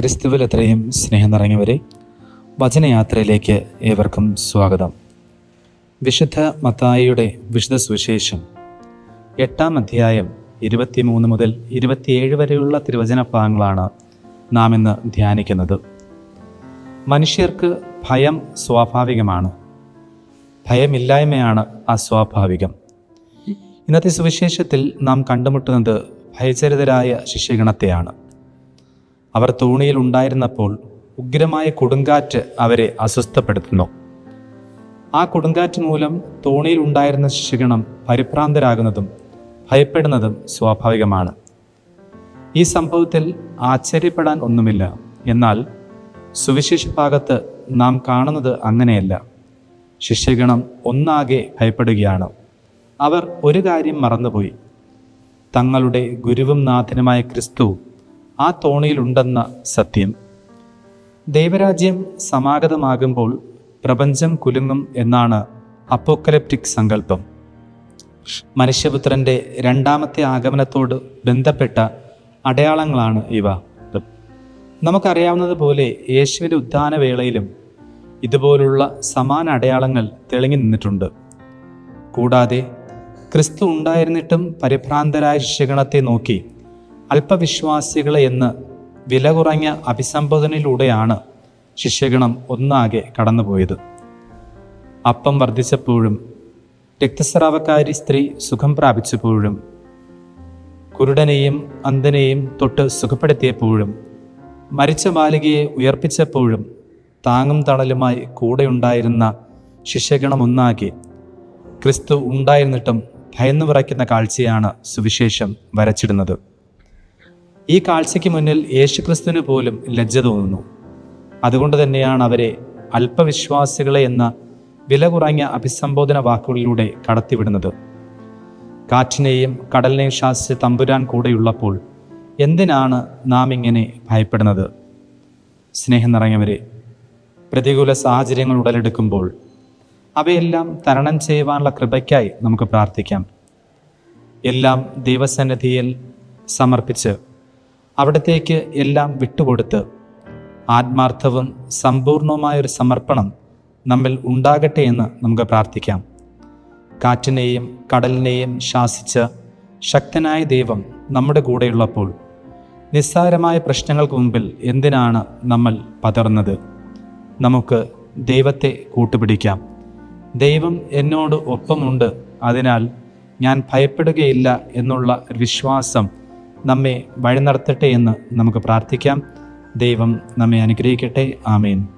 ക്രിസ്തുവിൽ എത്രയും സ്നേഹം നിറഞ്ഞവരെ വചനയാത്രയിലേക്ക് ഏവർക്കും സ്വാഗതം. വിശുദ്ധ മത്തായിയുടെ വിശുദ്ധ സുവിശേഷം എട്ടാം അധ്യായം ഇരുപത്തിമൂന്ന് മുതൽ ഇരുപത്തിയേഴ് വരെയുള്ള തിരുവചന ഭാഗങ്ങളാണ് നാം ഇന്ന് ധ്യാനിക്കുന്നത്. മനുഷ്യർക്ക് ഭയം സ്വാഭാവികമാണ്. ഭയമില്ലായ്മയാണ് അസ്വാഭാവികം. ഇന്നത്തെ സുവിശേഷത്തിൽ നാം കണ്ടുമുട്ടുന്നത് ഭയചരിതരായ ശിഷ്യഗണത്തെയാണ്. അവർ തോണിയിൽ ഉണ്ടായിരുന്നപ്പോൾ ഉഗ്രമായ കൊടുങ്കാറ്റ് അവരെ അസ്വസ്ഥപ്പെടുത്തുന്നു. ആ കൊടുങ്കാറ്റ് മൂലം തോണിയിൽ ഉണ്ടായിരുന്ന ശിശുഗണം പരിഭ്രാന്തരാകുന്നതും ഭയപ്പെടുന്നതും സ്വാഭാവികമാണ്. ഈ സംഭവത്തിൽ ആശ്ചര്യപ്പെടാൻ ഒന്നുമില്ല. എന്നാൽ സുവിശേഷ ഭാഗത്ത് നാം കാണുന്നത് അങ്ങനെയല്ല. ശിഷ്യഗണം ഒന്നാകെ ഭയപ്പെടുകയാണ്. അവർ ഒരു കാര്യം മറന്നുപോയി. തങ്ങളുടെ ഗുരുവും നാഥനുമായ ക്രിസ്തു ആ തോണിയിലുണ്ടെന്ന സത്യം. ദൈവരാജ്യം സമാഗതമാകുമ്പോൾ പ്രപഞ്ചം കുലുങ്ങും എന്നാണ് അപ്പോക്കലപ്റ്റിക് സങ്കല്പം. മനുഷ്യപുത്രന്റെ രണ്ടാമത്തെ ആഗമനത്തോട് ബന്ധപ്പെട്ട അടയാളങ്ങളാണ് ഇവ. നമുക്കറിയാവുന്നതുപോലെ യേശുവിന്റെ ഉദ്ധാനവേളയിലും ഇതുപോലുള്ള സമാന അടയാളങ്ങൾ തെളിഞ്ഞു നിന്നിട്ടുണ്ട്. കൂടാതെ ക്രിസ്തു ഉണ്ടായിരുന്നിട്ടും പരിഭ്രാന്തരായ ശിഷ്യഗണത്തെ നോക്കി അല്പവിശ്വാസികളെ എന്ന് വില കുറഞ്ഞ അഭിസംബോധനയിലൂടെയാണ് ശിഷ്യഗണം ഒന്നാകെ കടന്നുപോയത്. അപ്പം വർദ്ധിച്ചപ്പോഴും രക്തസ്രാവക്കാരി സ്ത്രീ സുഖം പ്രാപിച്ചപ്പോഴും കുരുടനെയും അന്ധനെയും തൊട്ട് സുഖപ്പെടുത്തിയപ്പോഴും മരിച്ച ബാലികയെ ഉയർപ്പിച്ചപ്പോഴും താങ്ങും തണലുമായി കൂടെയുണ്ടായിരുന്ന ശിഷ്യഗണം ഒന്നാകെ ക്രിസ്തു ഉണ്ടായിരുന്നിട്ടും ഭയന്നു വിറയ്ക്കുന്ന കാഴ്ചയാണ് സുവിശേഷം വരച്ചിടുന്നത്. ഈ കാഴ്ചയ്ക്ക് മുന്നിൽ യേശുക്രിസ്തുവിന് പോലും ലജ്ജ തോന്നുന്നു. അതുകൊണ്ട് തന്നെയാണ് അവരെ അല്പവിശ്വാസികളെ എന്ന വില കുറഞ്ഞ അഭിസംബോധന വാക്കുകളിലൂടെ കടത്തിവിടുന്നത്. കാറ്റിനെയും കടലിനെയും ശാസിച്ച് തമ്പുരാൻ കൂടെയുള്ളപ്പോൾ എന്തിനാണ് നാം ഇങ്ങനെ ഭയപ്പെടുന്നത്? സ്നേഹം നിറഞ്ഞവരെ പ്രതികൂല സാഹചര്യങ്ങൾ ഉടലെടുക്കുമ്പോൾ അവയെല്ലാം തരണം ചെയ്യുവാനുള്ള കൃപയ്ക്കായി നമുക്ക് പ്രാർത്ഥിക്കാം. എല്ലാം ദൈവസന്നിധിയിൽ സമർപ്പിച്ച് അവിടത്തേക്ക് എല്ലാം വിട്ടുകൊടുത്ത് ആത്മാർത്ഥവും സമ്പൂർണവുമായൊരു സമർപ്പണം നമ്മിൽ ഉണ്ടാകട്ടെ എന്ന് നമുക്ക് പ്രാർത്ഥിക്കാം. കാറ്റിനെയും കടലിനെയും ശാസിച്ച് ശക്തനായ ദൈവം നമ്മുടെ കൂടെയുള്ളപ്പോൾ നിസ്സാരമായ പ്രശ്നങ്ങൾക്ക് മുമ്പിൽ എന്തിനാണ് നമ്മൾ പതർന്നത് നമുക്ക് ദൈവത്തെ കൂട്ടുപിടിക്കാം. ദൈവം എന്നോട് ഒപ്പമുണ്ട് അതിനാൽ ഞാൻ ഭയപ്പെടുകയില്ല എന്നുള്ള വിശ്വാസം നമ്മെ വഴി നടത്തട്ടെ എന്ന് നമുക്ക് പ്രാർത്ഥിക്കാം. ദൈവം നമ്മെ അനുഗ്രഹിക്കട്ടെ. ആമേൻ.